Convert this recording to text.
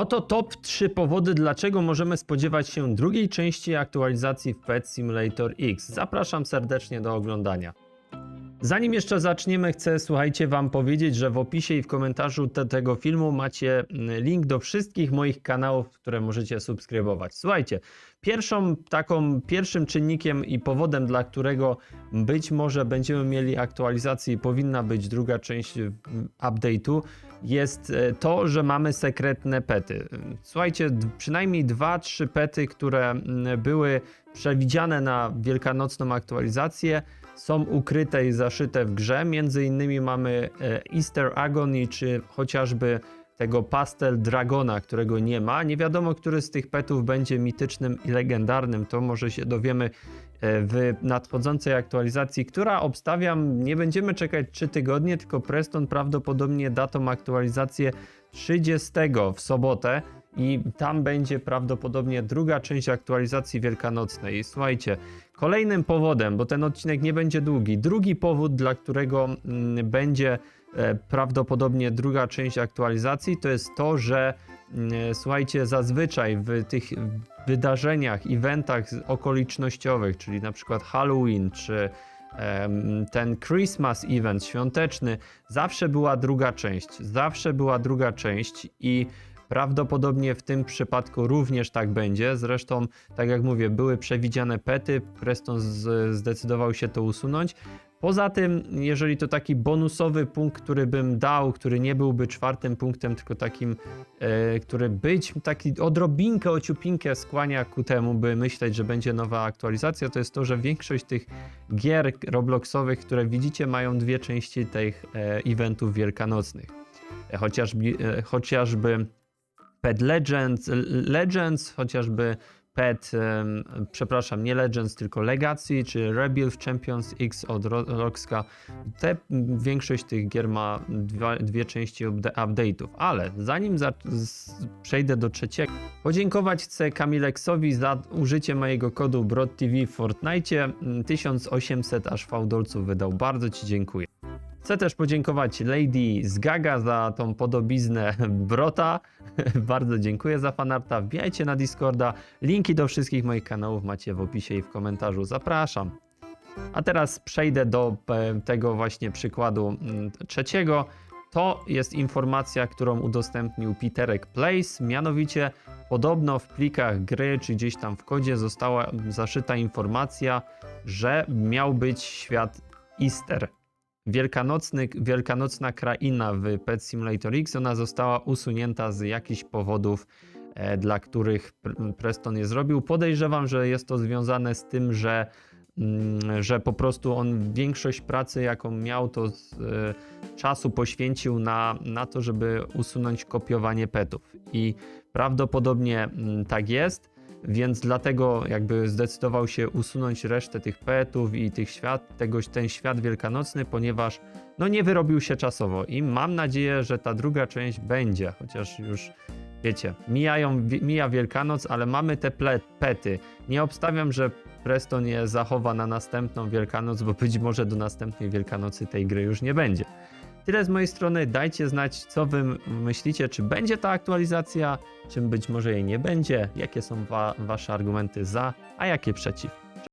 Oto top 3 powody, dlaczego możemy spodziewać się drugiej części aktualizacji w Pet Simulator X. Zapraszam serdecznie do oglądania. Zanim jeszcze zaczniemy, chcę, słuchajcie, Wam powiedzieć, że w opisie i w komentarzu te, tego filmu macie mm, link do wszystkich moich kanałów, które możecie subskrybować. Słuchajcie, pierwszą taką, pierwszym czynnikiem i powodem, dla którego być może będziemy mieli aktualizację i powinna być druga część mm, update'u, jest e, to, że mamy sekretne pety. Słuchajcie, przynajmniej 2-3 pety, które były przewidziane na wielkanocną aktualizację, są ukryte i zaszyte w grze. Między innymi mamy e, Easter Agony, czy chociażby tego Pastel Dragona, którego nie ma. Nie wiadomo, który z tych petów będzie mitycznym i legendarnym. To może się dowiemy e, w nadchodzącej aktualizacji, która obstawiam, nie będziemy czekać 3 tygodnie, tylko Preston prawdopodobnie da tą aktualizację 30 w sobotę i tam będzie prawdopodobnie druga część aktualizacji wielkanocnej. Słuchajcie, kolejnym powodem, bo ten odcinek nie będzie długi, drugi powód, dla którego mm, będzie e, prawdopodobnie druga część aktualizacji, to jest to, że mm, słuchajcie, zazwyczaj w tych wydarzeniach, eventach okolicznościowych, czyli na przykład Halloween czy ten Christmas event świąteczny, zawsze była druga część. Zawsze była druga część i prawdopodobnie w tym przypadku również tak będzie. Zresztą, tak jak mówię, były przewidziane pety, Preston zdecydował się to usunąć. Poza tym, jeżeli to taki bonusowy punkt, który bym dał, który nie byłby czwartym punktem, tylko takim, e, który być taki odrobinkę, ociupinkę skłania ku temu, by myśleć, że będzie nowa aktualizacja, to jest to, że większość tych gier Robloxowych, które widzicie, mają dwie części tych e, eventów wielkanocnych. E, chociażby, e, chociażby Pet Legends, Legends, chociażby Pet, em, przepraszam, nie Legends, tylko Legacy, czy Rebirth Champions X od Ro- Roxka. Te, większość tych gier ma dwa, dwie części upda- update'ów, ale zanim za, z, przejdę do trzeciego, podziękować chcę Kamileksowi za użycie mojego kodu BRODTV w Fortnite. 1800 aż fałdolców wydał. Bardzo Ci dziękuję. Chcę też podziękować Lady z Gaga za tą podobiznę Brota. Bardzo dziękuję za fanarta. Wbijajcie na Discorda. Linki do wszystkich moich kanałów macie w opisie i w komentarzu. Zapraszam. A teraz przejdę do e, tego właśnie przykładu mm, trzeciego. To jest informacja, którą udostępnił Peterek Place. Mianowicie, podobno w plikach gry, czy gdzieś tam w kodzie została zaszyta informacja, że miał być świat Easter wielkanocny, wielkanocna kraina w Pet Simulator X, ona została usunięta z jakichś powodów, e, dla których Pr- Preston je zrobił. Podejrzewam, że jest to związane z tym, że, mm, że po prostu on większość pracy, jaką miał, to z e, czasu poświęcił na, na to, żeby usunąć kopiowanie petów. I prawdopodobnie mm, tak jest. Więc dlatego jakby zdecydował się usunąć resztę tych petów i tych świat, tegoś, ten świat wielkanocny, ponieważ no nie wyrobił się czasowo i mam nadzieję, że ta druga część będzie, chociaż już wiecie, mijają, mija Wielkanoc, ale mamy te pety. Nie obstawiam, że Preston je zachowa na następną Wielkanoc, bo być może do następnej Wielkanocy tej gry już nie będzie. Tyle z mojej strony. Dajcie znać, co wy myślicie, czy będzie ta aktualizacja, czy być może jej nie będzie, jakie są wa wasze argumenty za, a jakie przeciw.